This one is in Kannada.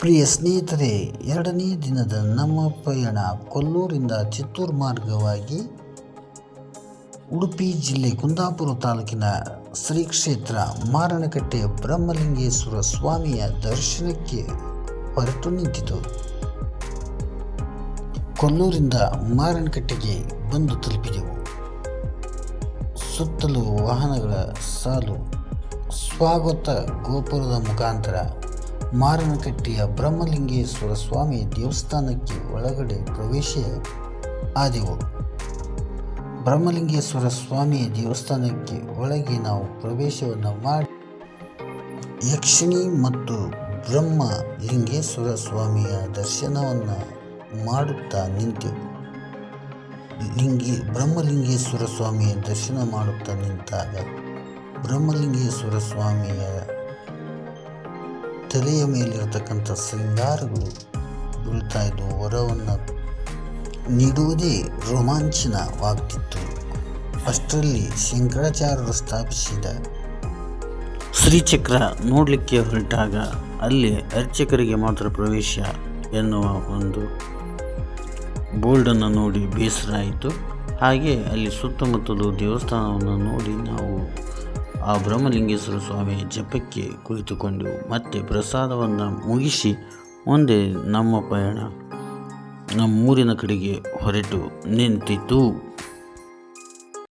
ಪ್ರಿಯ ಸ್ನೇಹಿತರೆ, ಎರಡನೇ ದಿನದ ನಮ್ಮ ಪಯಣ ಕೊಲ್ಲೂರಿಂದ ಚಿತ್ತೂರು ಮಾರ್ಗವಾಗಿ ಉಡುಪಿ ಜಿಲ್ಲೆ ಕುಂದಾಪುರ ತಾಲೂಕಿನ ಶ್ರೀ ಕ್ಷೇತ್ರ ಮಾರಣಕಟ್ಟೆ ಬ್ರಹ್ಮಲಿಂಗೇಶ್ವರ ಸ್ವಾಮಿಯ ದರ್ಶನಕ್ಕೆ ಹೊರಟು ನಿಂತಿತು. ಕೊಲ್ಲೂರಿಂದ ಮಾರಣಕಟ್ಟೆಗೆ ಬಂದು ತಲುಪಿದೆವು. ಸುತ್ತಲೂ ವಾಹನಗಳ ಸಾಲು, ಸ್ವಾಗತ ಗೋಪುರದ ಮುಖಾಂತರ ಮಾರನಕಟ್ಟೆಯ ಬ್ರಹ್ಮಲಿಂಗೇಶ್ವರ ಸ್ವಾಮಿ ದೇವಸ್ಥಾನಕ್ಕೆ ಒಳಗಡೆ ಪ್ರವೇಶ. ಆದೆವು. ಬ್ರಹ್ಮಲಿಂಗೇಶ್ವರ ಸ್ವಾಮಿ ದೇವಸ್ಥಾನಕ್ಕೆ ಒಳಗೆ ನಾವು ಪ್ರವೇಶವನ್ನು ಮಾಡಿ ಯಕ್ಷಿಣಿ ಮತ್ತು ಬ್ರಹ್ಮಲಿಂಗೇಶ್ವರ ಸ್ವಾಮಿಯ ದರ್ಶನವನ್ನು ಮಾಡುತ್ತಾ ನಿಂತೆವು. ಲಿಂಗಿ, ಬ್ರಹ್ಮಲಿಂಗೇಶ್ವರ ಸ್ವಾಮಿಯ ದರ್ಶನ ಮಾಡುತ್ತಾ ನಿಂತಾಗ ಬ್ರಹ್ಮಲಿಂಗೇಶ್ವರ ಸ್ವಾಮಿಯ ತಲೆಯ ಮೇಲಿರತಕ್ಕಂಥ ಶೃಂಗಾರಗಳು ಬೀಳ್ತಾ ಇದ್ದವು ವರವನ್ನು ನೀಡುವುದೇ ರೋಮಾಂಚನವಾಗ್ತಿತ್ತು ಅಷ್ಟರಲ್ಲಿ ಶಂಕರಾಚಾರ್ಯರು ಸ್ಥಾಪಿಸಿದ ಶ್ರೀಚಕ್ರ ನೋಡಲಿಕ್ಕೆ ಹೊರಟಾಗ ಅಲ್ಲಿ ಅರ್ಚಕರಿಗೆ ಮಾತ್ರ ಪ್ರವೇಶ ಎನ್ನುವ ಒಂದು ಬೋರ್ಡನ್ನು ನೋಡಿ ಬೇಸರ ಆಯಿತು ಹಾಗೆ ಅಲ್ಲಿ ಸುತ್ತಮುತ್ತಲು ದೇವಸ್ಥಾನವನ್ನು ನೋಡಿ ನಾವು ಆ ಬ್ರಹ್ಮಲಿಂಗೇಶ್ವರ ಸ್ವಾಮಿ ಜಪಕ್ಕೆ ಕುಳಿತುಕೊಂಡು ಮತ್ತೆ ಪ್ರಸಾದವನ್ನು ಮುಗಿಸಿ ಮುಂದೆ ನಮ್ಮ ಪಯಣ ನಮ್ಮೂರಿನ ಕಡೆಗೆ ಹೊರಟು ನಿಂತಿತು